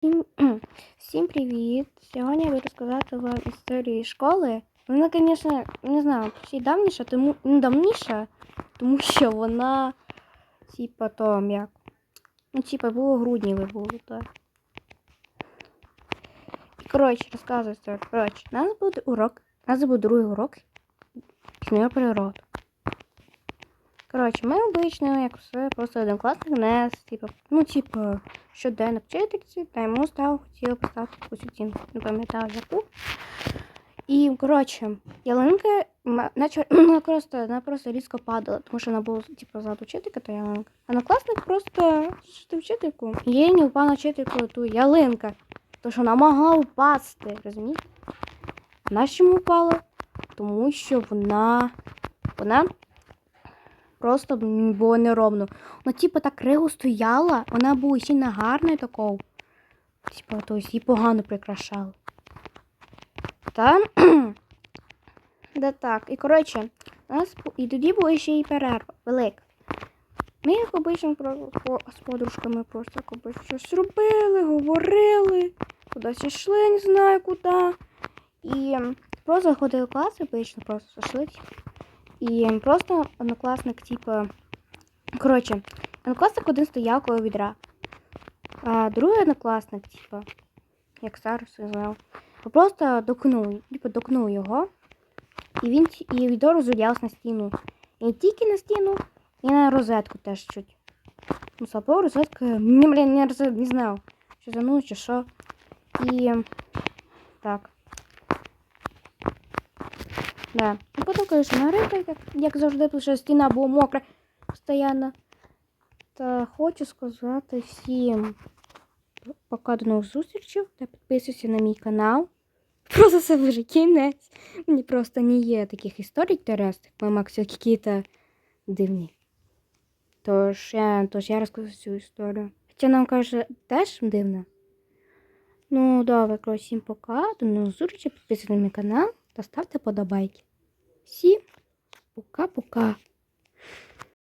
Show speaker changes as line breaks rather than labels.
Всім, всім привіт! Сьогодні я буду розказати вам історію школи. Вона, звісно, не знаю, ще давніша, тому ну, давніша, тому що вона, типа, то як. Ну, типа, було грудні ви були, так. Коротше, розказую. Коротше, у нас буде урок, у нас буде другий урок книга природи. Коротше, ми обично, як все, просто один класник нес, типу, ну, типу, щоденно вчительці, та йому став, хотів поставити якусь оцінку, не пам'ятаю яку. І, коротше, ялинка, наче, вона просто, вона просто різко падала, тому що вона була, типу, ззаду вчителька, та ялинка. А накласник просто що вчительку. Їй не впав на вчительку ту ялинка, тому що вона могла впасти, розумієте? Вона чому впала? Тому що вона, вона просто було неровно. Вона, типу, так криво стояла, вона була не гарною такою. Типу, тобто її погано прикрашали. Та? да так. І коротше, у нас і тоді була ще і перерва велика. Ми, як обично, з подружками просто як щось робили, говорили, кудись йшли, не знаю куди. І просто заходили в клас, обично просто зайшли. І просто однокласник, типу, коротше, однокласник один стояв коло відра. А другий однокласник, типу, як зараз сказав, просто докнув, типу, докнув його. І він і відро розулялось на стіну. І не тільки на стіну, і на розетку теж чуть. Ну, слабо розетка, не, блін, не, не знав, що за ну, чи що. І так. Да. І потім, конечно, Марика, як, як завжди, тому що стіна була мокра постійно. Та хочу сказати всім пока до нових зустрічей та підписуйся на мій канал. Просто це вже кінець. Мені просто не є таких історій інтересних, ми максимум якісь дивні. Тож я, тож я розкажу цю історію. Хоча нам каже, теж дивно. Ну, добре, коротше, всім пока. До нових зустрічей, підписуйтесь на мій канал та ставте подобайки. Всім пока-пока.